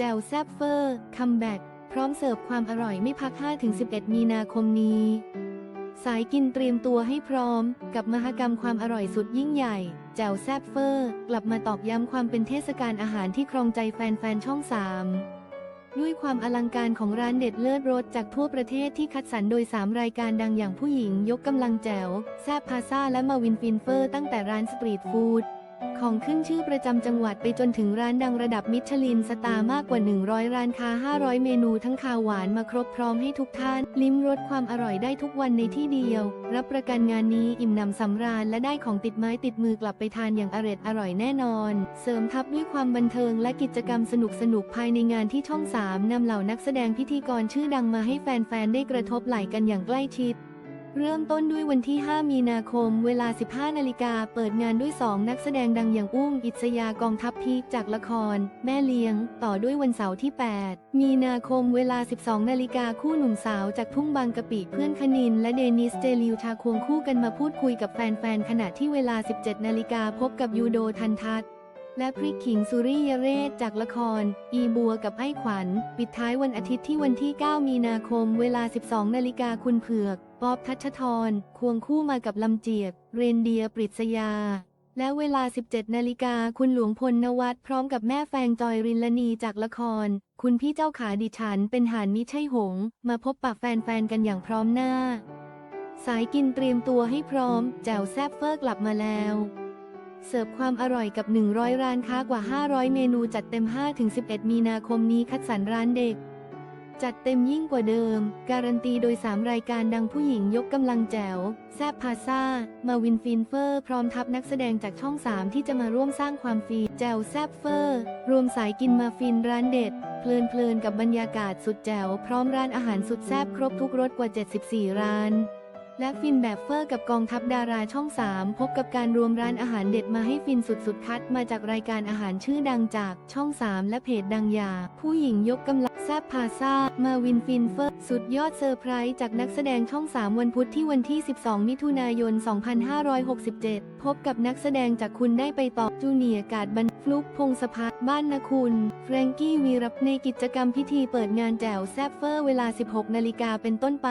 แจวแซบเฟอร์ คัมแบ็กพร้อมเสิร์ฟความอร่อยไม่พัก 5-11 มีนาคมนี้ สายกินเตรียมตัวให้พร้อม กับมหกรรมความอร่อยสุดยิ่งใหญ่ แจวแซบเฟอร์ กลับมาตอกย้ำความเป็นเทศกาลอาหารที่ครองใจแฟน ๆ ช่อง 3ด้วยความอลังการของร้านเด็ดเลิศรสจากทั่วประเทศที่คัดสรรโดย 3 รายการดังอย่างผู้หญิงยกกำลังแจ๋ว แซบพาซาและมาวินฟินเฟอร์ตั้งแต่ร้านสตรีทฟู้ด ของขึ้นชื่อประจำจังหวัดไปจนถึงร้านดังระดับมิชลินสตาร์มากกว่า 100 ร้านค้า 500 เมนูทั้งข้าวหวานมาครบพร้อมให้ทุกท่าน ลิ้มรสความอร่อยได้ทุกวันในที่เดียว รับประกันงานนี้อิ่มหนำสำราญและได้ของติดไม้ติดมือกลับไปทานอย่างอร็ดอร่อยแน่นอน เสริมทับด้วยความบันเทิงและกิจกรรมสนุกๆภายในงานที่ช่อง 3นำเหล่านักแสดงพิธีกรชื่อดังมาให้แฟนๆได้กระทบไหล่กันอย่างใกล้ชิด เริ่มต้นด้วยวันที่ 5 มีนาคม เวลา 15 นาฬิกา เปิดงานด้วย 2 นักแสดงดังอย่างอุ้มอิสยากองทัพพีคจากละคร แม่เลี้ยง ต่อด้วยวันเสาร์ที่ 8 มีนาคมเวลา 12 นาฬิกาคู่หนุ่มสาวจากทุ่งบางกะปิเพื่อนคณิน และเดนิสเจลิวชาควงคู่กันมาพูดคุยกับแฟนๆ ขณะที่เวลา 17 นาฬิกาพบกับยูโดทันทัศน์และพริกขิงสุริยเรศจากละคร อีบัวกับไอ้ขวัญ ปิดท้ายวันอาทิตย์ที่วันที่ 9 มีนาคม เวลา 12 นาฬิกาคุณเผือก ป๊อบทัชทร ควงคู่มากับลำเจียก เรนเดียปริศยา และเวลา 17 นาฬิกาคุณหลวงพลนวัตพร้อมกับแม่แฟงจอยรินลนีจากละคร คุณพี่เจ้าขาดิฉันเป็นหานมิใช่หง มาพบปะแฟนๆกันอย่างพร้อมหน้า สายกินเตรียมตัวให้พร้อม แจวแซบเฟอร์กลับมาแล้วเสิร์ฟความอร่อยกับ 100 ร้านค้ากว่า 500 เมนูจัดเต็ม 5-11 มีนาคมนี้คัดสรรร้านเด็ก จัดเต็มยิ่งกว่าเดิม การันตีโดย 3 รายการดังผู้หญิงยกกำลังแจ๋ว แซบพาซามาวินฟินเฟอร์ พร้อมทัพนักแสดงจากช่อง 3 ที่จะมาร่วมสร้างความฟีแจ๋วแซบเฟอร์ รวมสายกินมาฟินร้านเด็ด เพลินเพลินกับบรรยากาศสุดแจ๋ว พร้อมร้านอาหารสุดแซบครบทุกรสกว่า 74 ร้าน และฟินแบบเฟอร์กับกองทัพดาราช่อง 3 พบกับการรวมร้านอาหารเด็ดมาให้ฟินสุดๆ คัด มาจากรายการอาหารชื่อดังจากช่อง 3 และเพจดังยา ผู้หญิงยกกำลังแซบพาซามาวินฟินเฟอร์ สุดยอดเซอร์ไพรส์จากนักแสดงช่อง 3 วันพุธที่วันที่ 12 มิถุนายน 2567 พบกับนักแสดงจากคุณได้ไปต่อจูเนียร์กาดบันฟลุกพงศพัฒน์บ้านนาคุณ แฟรงกี้วีรับในกิจกรรมพิธีเปิดงานแจวแซบเฟอร์เวลา 16 นาฬิกาเป็นต้นไป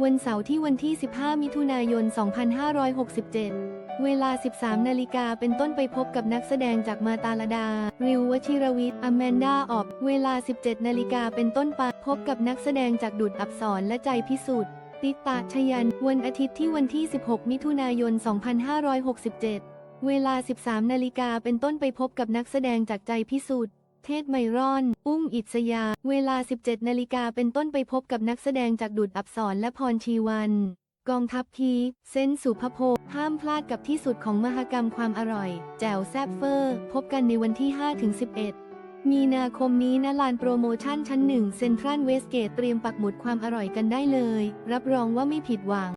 วันเสาร์ที่วันที่ 15 มิถุนายน 2567 เวลา 13 นาฬิกาเป็นต้นไปพบกับนักแสดงจากมาตาลดา ริววชิรวิทย์อแมนดาออบ เวลา 17 นาฬิกาเป็นต้นไปพบกับนักแสดงจากดุดอับสรและใจพิสุทธิ์ติตาชยัน วันอาทิตย์ที่วันที่ 16 มิถุนายน 2567 เวลา 13 นาฬิกาเป็นต้นไปพบกับนักแสดงจากใจพิสุทธิ์ เทศไมรอน อุ้มอิสยา เวลา 17 นาฬิกาเป็นต้นไปพบกับนักแสดงจากดุดอับสรและพรชีวัน กองทัพพีเส้นสุภโพห้ามพลาดกับที่สุดของมหกรรมความอร่อย แจ่วแซบเฟอร์ พบกันในวันที่ 5-11 มีนาคมนี้ณลานโปรโมชั่นชั้นหนึ่งเซ็นทรัลเวสเกตเตรียมปักหมุดความอร่อยกันได้เลย รับรองว่าไม่ผิดหวัง